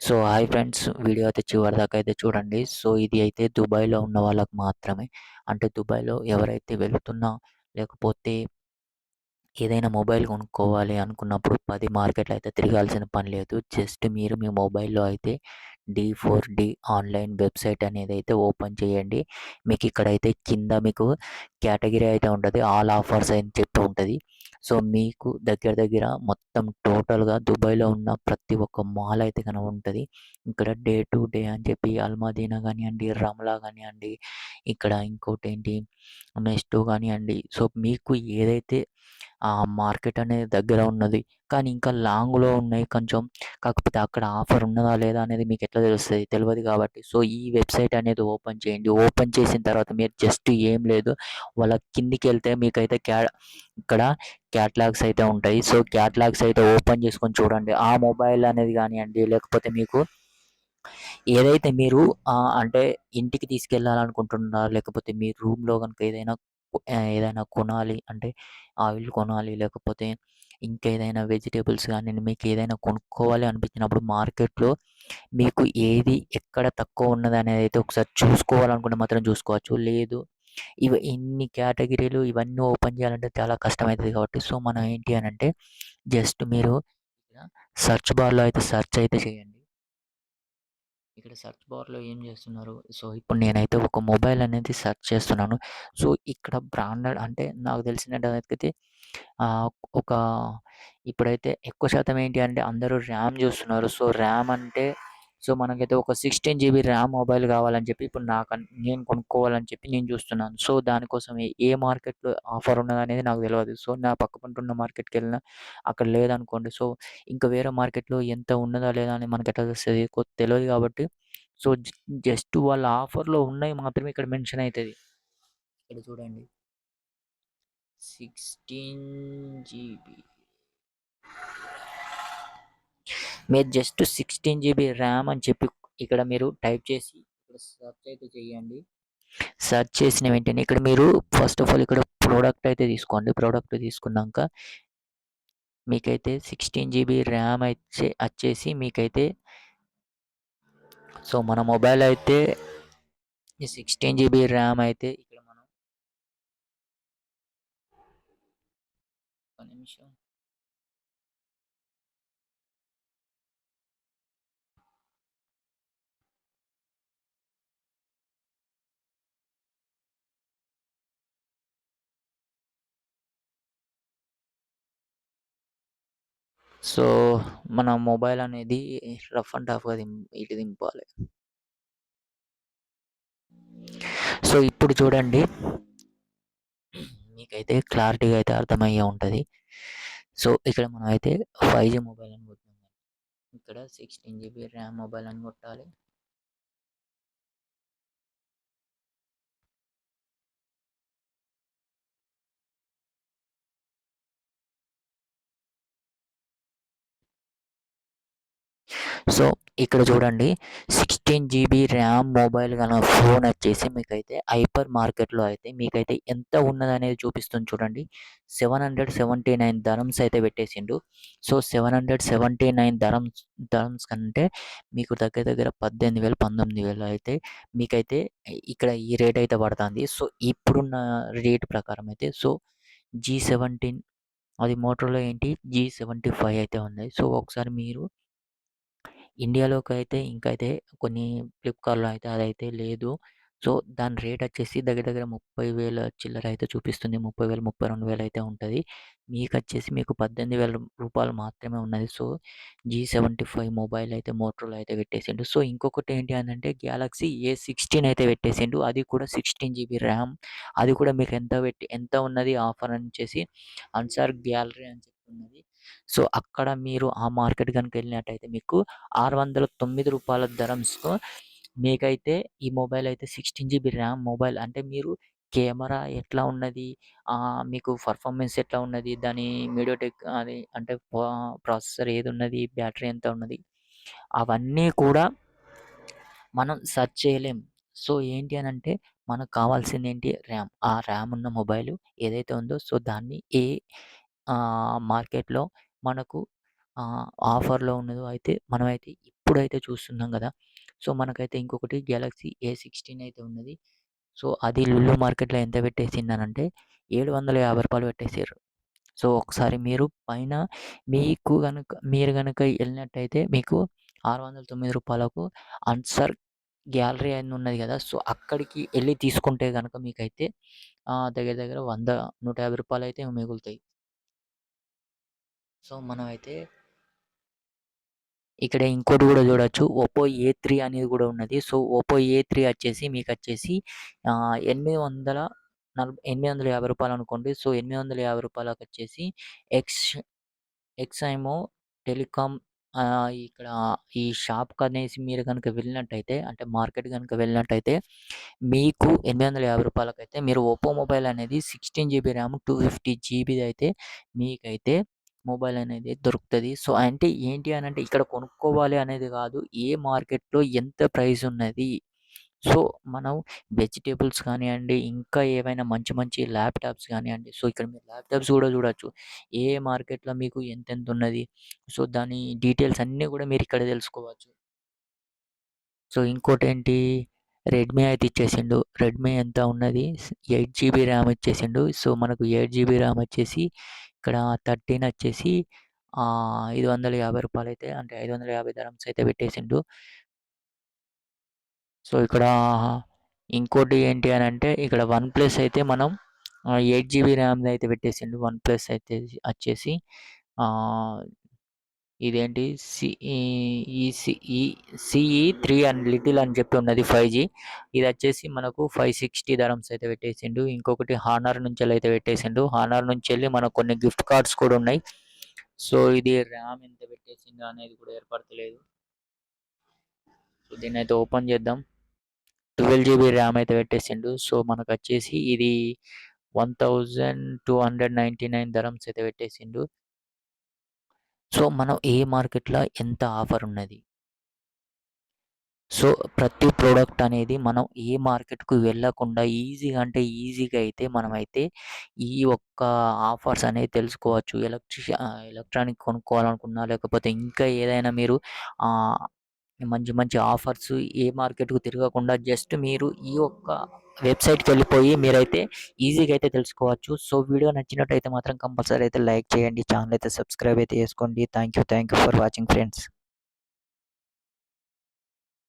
So hi friends. Video అయితే చివరి దాకా అయితే చూడండి. సో ఇది అయితే దుబాయ్లో ఉన్న వాళ్ళకి మాత్రమే. అంటే దుబాయ్లో ఎవరైతే వెళుతున్నా లేకపోతే ఏదైనా మొబైల్ కొనుక్కోవాలి అనుకున్నప్పుడు పది మార్కెట్లు అయితే తిరగాల్సిన పని లేదు. జస్ట్ మీరు మీ మొబైల్లో అయితే D four D online website అనేది అయితే ఓపెన్ చేయండి. మీకు ఇక్కడైతే కింద మీకు కేటగిరీ అయితే ఉంటుంది. ఆల్ ఆఫర్స్ అని చెప్పి ఉంటుంది. సో మీకు దగ్గర దగ్గర మొత్తం టోటల్గా దుబాయ్లో ఉన్న ప్రతి ఒక్క మాల్ అయితే కనుక ఉంటుంది. ఇక్కడ డే టు డే అని చెప్పి అల్మాదీనా కానివ్వండి రమ్లా కానివ్వండి ఇక్కడ ఇంకోటి ఏంటి నెక్స్ట్ కానివ్వండి సో మీకు ఏదైతే మార్కెట్ అనేది దగ్గర ఉన్నది. కానీ ఇంకా లాంగ్లో ఉన్నాయి కొంచెం. కాకపోతే అక్కడ ఆఫర్ ఉన్నదా లేదా అనేది మీకు ఎట్లా తెలుస్తుంది? తెలియదు కాబట్టి. సో ఈ వెబ్సైట్ అనేది ఓపెన్ చేయండి. ఓపెన్ చేసిన తర్వాత మీరు జస్ట్ ఏం లేదు. వాళ్ళ కిందికి వెళ్తే మీకైతే క్యా ఇక్కడ క్యాట్లాగ్స్ అయితే ఉంటాయి. సో క్యాట్లాగ్స్ అయితే ఓపెన్ చేసుకొని చూడండి. ఆ మొబైల్ అనేది కానివ్వండి లేకపోతే మీకు ఏదైతే మీరు అంటే ఇంటికి తీసుకెళ్ళాలనుకుంటున్నారా లేకపోతే మీ రూమ్లో కనుక ఏదైనా ఏదైనా కొనాలి అంటే ఆయిల్ కొనాలి లేకపోతే ఇంకేదైనా వెజిటేబుల్స్ కానీ మీకు ఏదైనా కొనుక్కోవాలి అనిపించినప్పుడు మార్కెట్లో మీకు ఏది ఎక్కడ తక్కువ ఉన్నది అనేది అయితే ఒకసారి చూసుకోవాలనుకుంటే మాత్రం చూసుకోవచ్చు. లేదు ఇవి ఇన్ని కేటగిరీలు ఇవన్నీ ఓపెన్ చేయాలంటే చాలా కష్టమవుతుంది కాబట్టి సో మనం ఏంటి అని అంటే జస్ట్ మీరు సెర్చ్ బార్లో అయితే సెర్చ్ అయితే చేయండి. ఇక్కడ సెర్చ్ బార్లో ఏం చేస్తున్నారు? సో ఇప్పుడు నేనైతే ఒక మొబైల్ అనేది సెర్చ్ చేస్తున్నాను. సో ఇక్కడ బ్రాండెడ్ అంటే నాకు తెలిసినట్టయితే ఒక ఇప్పుడైతే ఎక్కువ శాతం ఏంటి అంటే అందరూ ర్యామ్ చూస్తున్నారు. సో ర్యామ్ అంటే సో మనకైతే ఒక సిక్స్టీన్ జీబీ ర్యామ్ మొబైల్ కావాలని చెప్పి ఇప్పుడు నాకు నేను కొనుక్కోవాలని చెప్పి నేను చూస్తున్నాను. సో దానికోసం ఏ మార్కెట్లో ఆఫర్ ఉన్నది అనేది నాకు తెలియదు సో నా పక్క పంటున్న మార్కెట్కి వెళ్ళినా అక్కడ లేదనుకోండి. సో ఇంకా వేరే మార్కెట్లో ఎంత ఉన్నదా లేదా అని మనకి ఎట్లా తెలుస్తుంది? తెలియదు కాబట్టి. సో జస్ట్ వాళ్ళ ఆఫర్లో ఉన్నాయి మాత్రమే ఇక్కడ మెన్షన్ అవుతుంది ఇక్కడ చూడండి. Sixteen GB. మీరు జస్ట్ సిక్స్టీన్ జీబీ ర్యామ్ అని చెప్పి ఇక్కడ మీరు టైప్ చేసి ఇక్కడ సెర్చ్ అయితే చేయండి. సెర్చ్ చేసిన వెంటనే ఇక్కడ మీరు ఫస్ట్ ఆఫ్ ఆల్ ఇక్కడ ప్రోడక్ట్ అయితే తీసుకోండి. ప్రోడక్ట్ తీసుకున్నాక మీకైతే సిక్స్టీన్ జీబీ ర్యామ్ అయితే వచ్చేసి మీకైతే సో మన మొబైల్ అయితే సిక్స్టీన్ జీబీ ర్యామ్ అయితే ఇక్కడ మనం ఒక నిమిషం సో మన మొబైల్ అనేది రఫ్ అండ్ టఫ్గా దిం ఇటు దింపాలి. సో ఇప్పుడు చూడండి. మీకైతే క్లారిటీగా అయితే అర్థమయ్యే ఉంటుంది. సో ఇక్కడ మనం అయితే ఫైవ్ జీ మొబైల్ అని కొట్టాం ఇక్కడ సిక్స్టీన్ జీబీ ర్యామ్ మొబైల్ అని కొట్టాలి. సో ఇక్కడ చూడండి. సిక్స్టీన్ జీబీ ర్యామ్ మొబైల్ గల ఫోన్ వచ్చేసి మీకైతే హైపర్ మార్కెట్లో అయితే మీకైతే ఎంత ఉన్నదనేది చూపిస్తుంది చూడండి. Seven hundred seventy nine dirhams అయితే పెట్టేసిండు. So seven hundred seventy nine dirhams dirhams కంటే మీకు దగ్గర దగ్గర పద్దెనిమిది వేలు పంతొమ్మిది వేలు అయితే మీకైతే ఇక్కడ ఈ రేట్ అయితే పడుతుంది. సో ఇప్పుడున్న రేట్ ప్రకారం అయితే సో జీ సెవెంటీన్ అది మోటార్లో ఏంటి? జీ సెవెంటీ ఫైవ్ అయితే ఉంది. సో ఒకసారి మీరు ఇండియాలోకి అయితే ఇంకైతే కొన్ని ఫ్లిప్‌కార్ట్‌లో అయితే అదైతే లేదు. సో, దాని రేట్ వచ్చేసి దగ్గర దగ్గర ముప్పై వేల చిల్లర అయితే చూపిస్తుంది. ముప్పై వేలు ముప్పై రెండు వేలు అయితే ఉంటది. మీకొచ్చేసి మీకు పద్దెనిమిది వేల రూపాయలు మాత్రమే ఉన్నది. So, G seventy five mobile అయితే మోటరోలా అయితే పెట్టేసిండు. సో, ఇంకొకటి ఏంటి అంటే గ్యాలక్సీ ఏ సిక్స్టీన్ అయితే పెట్టేసిండు. అది కూడా సిక్స్టీన్ జీబీ ర్యామ్. అది కూడా మీకు ఎంత పెట్టి ఎంత ఉన్నది ఆఫర్ అని వచ్చేసి అన్సార్ గ్యాలరీ అని చెప్పి ఉన్నది. సో, అక్కడ మీరు ఆ మార్కెట్ కనుక వెళ్ళినట్టయితే మీకు ఆరు వందల తొమ్మిది రూపాయల ధరంతో మీకైతే ఈ మొబైల్ అయితే సిక్స్టీన్ జీబీ ర్యామ్ మొబైల్ అంటే మీరు కెమెరా ఎట్లా ఉన్నది? మీకు పర్ఫార్మెన్స్ ఎట్లా ఉన్నది? దాని మీడియోటెక్ అది అంటే ప్రాసెసర్ ఏది ఉన్నది బ్యాటరీ ఎంత ఉన్నది? అవన్నీ కూడా మనం సెర్చ్ చేయలేం. సో ఏంటి అని అంటే మనకు కావాల్సింది ఏంటి ర్యామ్. ఆ ర్యామ్ ఉన్న మొబైల్ ఏదైతే ఉందో సో దాన్ని ఏ మార్కెట్‌లో మనకు ఆఫర్‌లో ఉన్నదో అయితే మనమైతే ఇప్పుడైతే చూస్తున్నాం కదా! సో మనకైతే ఇంకొకటి గెలాక్సీ ఏ సిక్స్టీన్ అయితే ఉన్నది. సో అది లుల్లు మార్కెట్లో ఎంత పెట్టేసిందనంటే ఏడు వందల యాభై రూపాయలు పెట్టేసారు. సో ఒకసారి మీరు పైన మీకు కనుక మీరు కనుక వెళ్ళినట్టయితే మీకు ఆరు వందల తొమ్మిది రూపాయలకు అన్సర్ గ్యాలరీ అని ఉన్నది కదా! సో అక్కడికి వెళ్ళి తీసుకుంటే కనుక మీకైతే దగ్గర దగ్గర వంద నూట యాభై రూపాయలు అయితే మిగులుతాయి. సో మనం అయితే ఇక్కడ ఇంకోటి కూడా చూడొచ్చు. ఒప్పో ఏ త్రీ అనేది కూడా ఉన్నది. సో ఒప్పో ఏ త్రీ వచ్చేసి మీకు వచ్చేసి ఎనిమిది వందల నలభై ఎనిమిది వందల యాభై రూపాయలు అనుకోండి. సో ఎనిమిది వందల యాభై రూపాయలకు వచ్చేసి ఎక్స్ ఎక్సైమో టెలికామ్ ఇక్కడ ఈ షాప్కి అనేసి మీరు కనుక వెళ్ళినట్టయితే అంటే మార్కెట్ కనుక వెళ్ళినట్టయితే మీకు ఎనిమిది వందల యాభై రూపాయలకైతే మీరు ఒప్పో మొబైల్ అనేది sixteen GB RAM two fifty జీబీది అయితే మీకైతే మొబైల్ అనేది దొరుకుతుంది. సో అంటే ఏంటి అని అంటే ఇక్కడ కొనుక్కోవాలి అనేది కాదు. ఏ మార్కెట్లో ఎంత ప్రైస్ ఉన్నది. సో మనం వెజిటేబుల్స్ కానివ్వండి ఇంకా ఏవైనా మంచి మంచి ల్యాప్టాప్స్ కానివ్వండి. సో ఇక్కడ మీరు ల్యాప్టాప్స్ కూడా చూడొచ్చు. ఏ మార్కెట్లో మీకు ఎంతెంత ఉన్నది. సో దాని డీటెయిల్స్ అన్నీ కూడా మీరు ఇక్కడ తెలుసుకోవచ్చు. సో ఇంకోటి ఏంటి? రెడ్మీ అయితే ఇచ్చేసిండు. రెడ్మీ ఎంత ఉన్నది? ఎయిట్ జీబీ ర్యామ్ ఇచ్చేసిండు. సో మనకు ఎయిట్ జీబీ ర్యామ్ వచ్చేసి ఇక్కడ థర్టీన్ వచ్చేసి ఐదు వందల యాభై రూపాయలు అయితే అంటే ఐదు వందల యాభై ధరమ్స్ అయితే పెట్టేసిండు. సో ఇక్కడ ఇంకోటి ఏంటి అని అంటే ఇక్కడ వన్ ప్లస్ అయితే మనం ఎయిట్ జీబీ ర్యామ్ అయితే పెట్టేసిండు. వన్ ప్లస్ అయితే వచ్చేసి ఇదేంటి? ఈ సిఈ త్రీ అండ్ లిటిల్ అని చెప్పి ఉన్నది ఫైవ్ జీ. ఇది వచ్చేసి మనకు ఫైవ్ సిక్స్టీ ధరమ్స్ అయితే పెట్టేసిండు. ఇంకొకటి హానర్ నుంచి అయితే పెట్టేసిండు? హానర్ నుంచి వెళ్ళి మనకు కొన్ని గిఫ్ట్ కార్డ్స్ కూడా ఉన్నాయి. సో ఇది ర్యామ్ ఎంత పెట్టేసిందో అనేది కూడా ఏర్పడతలేదు. సో దీన్ని అయితే ఓపెన్ చేద్దాం. ట్వెల్వ్ జీబీ ర్యామ్ అయితే పెట్టేసిండు. సో మనకు వచ్చేసి ఇది one thousand two hundred ninety nine dirhams అయితే పెట్టేసిండు. సో మనం ఏ మార్కెట్లో ఎంత ఆఫర్ ఉన్నది. సో ప్రతి ప్రోడక్ట్ అనేది మనం ఏ మార్కెట్కు వెళ్ళకుండా ఈజీగా అంటే ఈజీగా అయితే మనమైతే ఈ ఒక్క ఆఫర్స్ అనేది తెలుసుకోవచ్చు. ఎలక్ట్రిష ఎలక్ట్రానిక్ కొనుక్కోవాలనుకున్నా లేకపోతే ఇంకా ఏదైనా మీరు మంచి మంచి ఆఫర్స్ ఏ మార్కెట్కు తిరగకుండా జస్ట్ మీరు ఈ ఒక్క వెబ్సైట్కి వెళ్ళిపోయి మీరైతే ఈజీగా అయితే తెలుసుకోవచ్చు. సో వీడియో నచ్చినట్టయితే మాత్రం కంపల్సరీ అయితే లైక్ చేయండి. ఛానల్ అయితే సబ్స్క్రైబ్ అయితే చేసుకోండి. Thank you thank you for watching friends.